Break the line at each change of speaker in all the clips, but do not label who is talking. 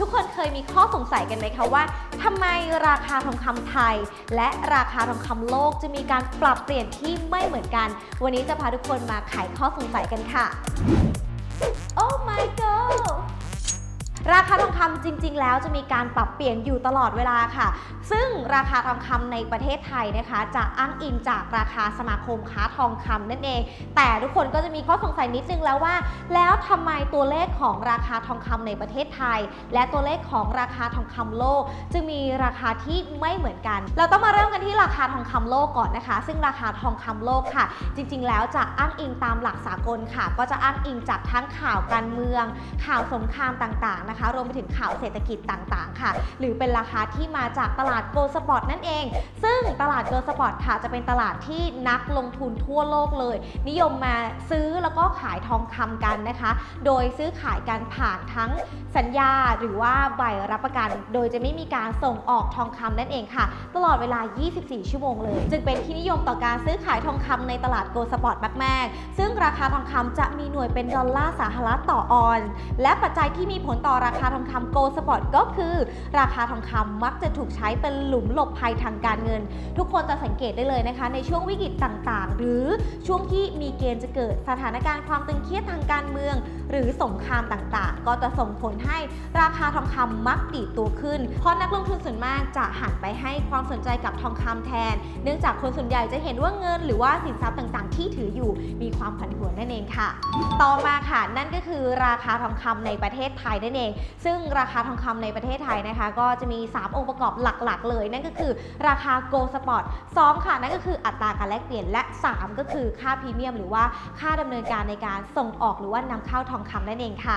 ทุกคนเคยมีข้อสงสัยกันไหมคะว่าทำไมราคาทองคำไทย และราคาทองคำโลกจะมีการปรับเปลี่ยนที่ไม่เหมือนกัน วันนี้จะพาทุกคนมาไขข้อสงสัยกันค่ะ Oh my god ราคาทองคำจริง ๆ แล้วจะมีการปรับเปลี่ยนอยู่ตลอดเวลาค่ะ ซึ่งราคาทองคำในประเทศไทยนะคะ จะอ้างอิงจากราคาสมาคมค้าทองคำนั่นเอง แต่ทุกคนก็จะมีข้อสงสัยนิดนึงแล้วว่า แล้วทำไมตัวเลขของราคาทองคำในประเทศไทย และตัวเลขของราคาทองคำโลก จึงมีราคาที่ไม่เหมือนกัน เราต้องมาเริ่มกันที่ราคาทองคำโลกก่อนนะคะ ซึ่งราคาทองคำโลกค่ะ จริง ๆ แล้วจะอ้างอิงตามหลักสากลค่ะ ก็จะอ้างอิงจากทั้งข่าวการเมือง ข่าวสงครามต่างๆนะคะ รวมไปถึงข่าวเศรษฐกิจต่างๆ ค่ะ หรือเป็นราคาที่มาจากตลาดโกลสปอร์ตนั่นเอง ซึ่งตลาดโกลสปอร์ตค่ะ จะเป็นตลาดที่นักลงทุนทั่วโลกเลย นิยมมาซื้อแล้วก็ขายทองคำกันนะคะ โดยซื้อขายกันผ่านทั้งสัญญาหรือว่าใบรับประกัน โดยจะไม่มีการส่งออกทองคำนั่นเองค่ะ ตลอดเวลา 24 ชั่วโมงเลย จึงเป็นที่นิยมต่อการซื้อขายทองคำในตลาดโกลสปอร์ตมากๆ ซึ่งราคาทองคำจะมีหน่วยเป็นดอลลาร์สหรัฐต่อออน และปัจจัยที่มีผลต่อราคาทองคำโกลสปอร์ตก็คือ ราคาทองคำมักจะถูกใช้เป็นหลุมหลบภัยทางการเงิน ทุกคนจะสังเกตได้เลยนะคะ ในช่วงวิกฤตต่างๆ หรือช่วงที่มีเกณฑ์จะเกิดสถานการณ์ความตึงเครียดทางการเมือง หรือสงครามต่างๆ ก็จะส่งผลให้ราคาทองคำมักดีดตัวขึ้น เพราะนักลงทุนส่วนมากจะหันไปให้ความสนใจกับทองคำแทน เนื่องจากคนส่วนใหญ่จะเห็นว่าเงิน หรือว่าสินทรัพย์ต่างๆ ที่ถืออยู่มีความผันผวนนั่นเองค่ะ ต่อมาค่ะนั่นก็คือราคาทองคำในประเทศไทยนั่นเองซึ่งราคาทองคำในประเทศไทยนะคะ ก็จะมี 3 องค์ประกอบหลักๆ เลย นั่นก็คือราคาโกลสปอร์ต2ค่ะ นั่นก็คืออัตราการแลกเปลี่ยนและ 3 ก็คือค่าพรีเมียม หรือว่าค่าดำเนินการในการส่งออกหรือว่านำเข้าทองคำนั่นเองค่ะ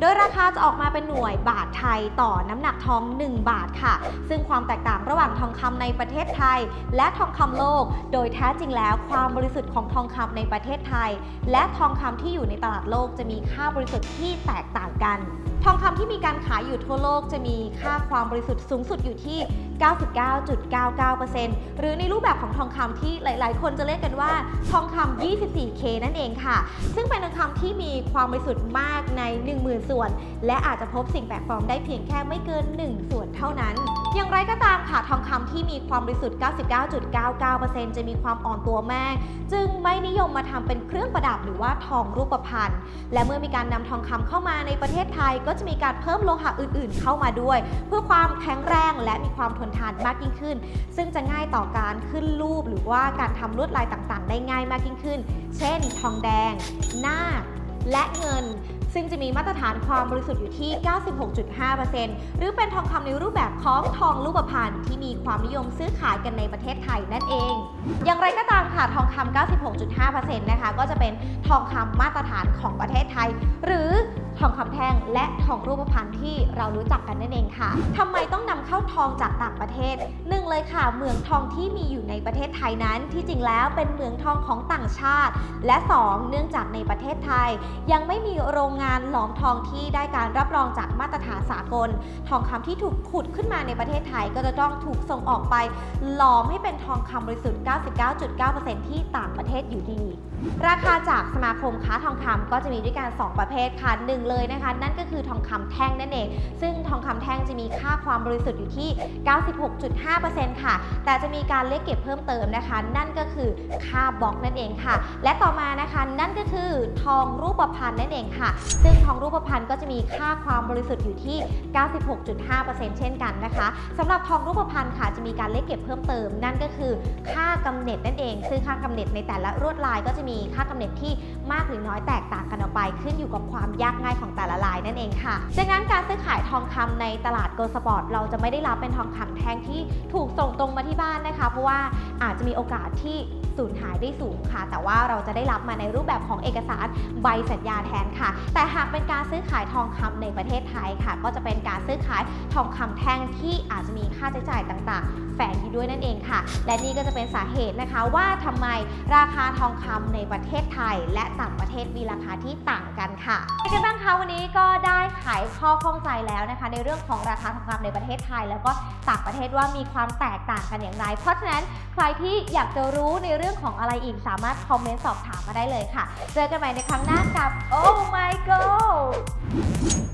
โดยราคาจะออกมาเป็นหน่วยบาทไทยต่อน้ำหนักทอง 1 บาทค่ะ ซึ่งความแตกต่างระหว่างทองคำในประเทศไทย และทองคำโลก โดยแท้จริงแล้วความบริสุทธิ์ของทองคำในประเทศไทย และทองคำที่อยู่ในตลาดโลกจะมีค่าบริสุทธิ์ที่แตกต่างกัน ทองคำำที่มีการขายอยู่ทั่วโลกจะมีค่าความบริสุทธิ์สูงสุดอยู่ที่ 99.99%หรือในรูปแบบของทองคำที่หลาย ๆ คนจะเรียกกันว่าทองคำ 24K นั่นเองค่ะ ซึ่งเป็นทองคำที่มีความบริสุทธิ์มากใน 10,000 ส่วน และอาจจะพบสิ่งแปลกปลอมได้เพียงแค่ไม่เกิน 1 ส่วนเท่านั้น อย่างไรก็ตามค่ะทองคำที่มีความบริสุทธิ์ 99.99%จะมีความอ่อนตัวมาก จึงไม่นิยมมาทำเป็นเครื่องประดับหรือว่าทองรูปพรรณและเมื่อมีการนำทองคำเข้ามาในประเทศไทยก็จะมีการเพิ่มโลหะอื่นๆ เข้ามาด้วย เพื่อความแข็งแรงและมีความทนทานมากยิ่งขึ้น ซึ่งจะง่ายต่อการขึ้นรูป หรือว่าการทำลวดลายต่างๆ ได้ง่ายมากยิ่งขึ้น เช่น ทองแดงนาและเงิน ซึ่งจะมีมาตรฐานความบริสุทธิ์อยู่ที่ 96.5%หรือเป็นทองคำในรูปแบบของทองรูปพรรณที่มีความนิยมซื้อขายกันในประเทศไทยนั่นเอง อย่างไรก็ตามค่ะ ทองคำ 96.5%นะคะ ก็จะเป็นทองคำมาตรฐานของประเทศไทย หรือ ทองคำแท่ง และทองรูปพรรณที่เรารู้จักกันนั่นเองค่ะทำไมต้องนำเข้าทองจากต่างประเทศหนึ่งเลยค่ะเหมืองทองที่มีอยู่ในประเทศไทยนั้น ที่จริงแล้วเป็นเหมืองทองของต่างชาติ และ 2 เนื่องจากในประเทศไทย ยังไม่มีโรงงานหลอมทองที่ได้การรับรองจากมาตรฐานสากล ทองคำที่ถูกขุดขึ้นมาในประเทศไทยก็จะต้องถูกส่งออกไป หลอมให้เป็นทองคำบริสุทธิ์ 99.9%ที่ต่างประเทศอยู่ดี ราคาจากสมาคมค้าทองคำก็จะมีด้วยกัน2ประเภทค่ะหนึ่งเลยนะคะ นั่นก็คือทองคำแท่งนั่นเอง ซึ่งทองคำแท่งจะมีค่าความบริสุทธิ์อยู่ที่ 96.5%ค่ะ แต่จะมีการเรียกเก็บเพิ่มเติมนะคะ นั่นก็คือค่าบล็อกนั่นเองค่ะ และต่อมานะคะนั่นก็คือทองรูปพรรณนั่นเองค่ะ ซึ่งทองรูปพรรณก็จะมีค่าความบริสุทธิ์อยู่ที่ 96.5%เช่นกันนะคะสำหรับทองรูปพรรณค่ะจะมีการเรียกเก็บเพิ่มเติม นั่นก็คือค่ากำเนิดนั่นเอง ซึ่งค่ากำเนิดในแต่ละลวดลายก็จะมีค่ากำเนิดที่มากหรือน้อยแตกต่างกันออกไป ขึ้นอยู่กับความยากง่ายของแต่ละลายนั่นเองค่ะ ดังนั้นการซื้อขายทองคำในตลาดโกลสปอร์ตเราจะไม่ได้รับเป็นทองคำแท่งที่ถูกส่งตรงมาที่บ้านนะคะ เพราะว่าอาจจะมีโอกาสที่ สูญหายได้สูงค่ะ แต่ว่าเราจะได้รับมาในรูปแบบของเอกสารใบสัญญาแทนค่ะ แต่หากเป็นการซื้อขายทองคำในประเทศไทยค่ะ ก็จะเป็นการซื้อขายทองคำแท่งที่อาจจะมีค่าใช้จ่ายต่างๆ แฝงอยู่ด้วยนั่นเองค่ะ และนี่ก็จะเป็นสาเหตุนะคะว่าทำไมราคาทองคำในประเทศไทย และต่างประเทศมีราคาที่ต่างกันค่ะเป็นไงบ้างคะวันนี้ก็ได้ ไขข้อข้องใจแล้วนะคะ ในเรื่องของราคาทองคำในประเทศไทย แล้วก็ต่างประเทศว่ามีความแตกต่างกันอย่างไร เพราะฉะนั้นใครที่อยากจะรู้ในเรื่องของอะไรอีกสามารถคอมเมนต์สอบถามมาได้เลยค่ะ เจอกันใหม่ในครั้งหน้ากับ Oh my god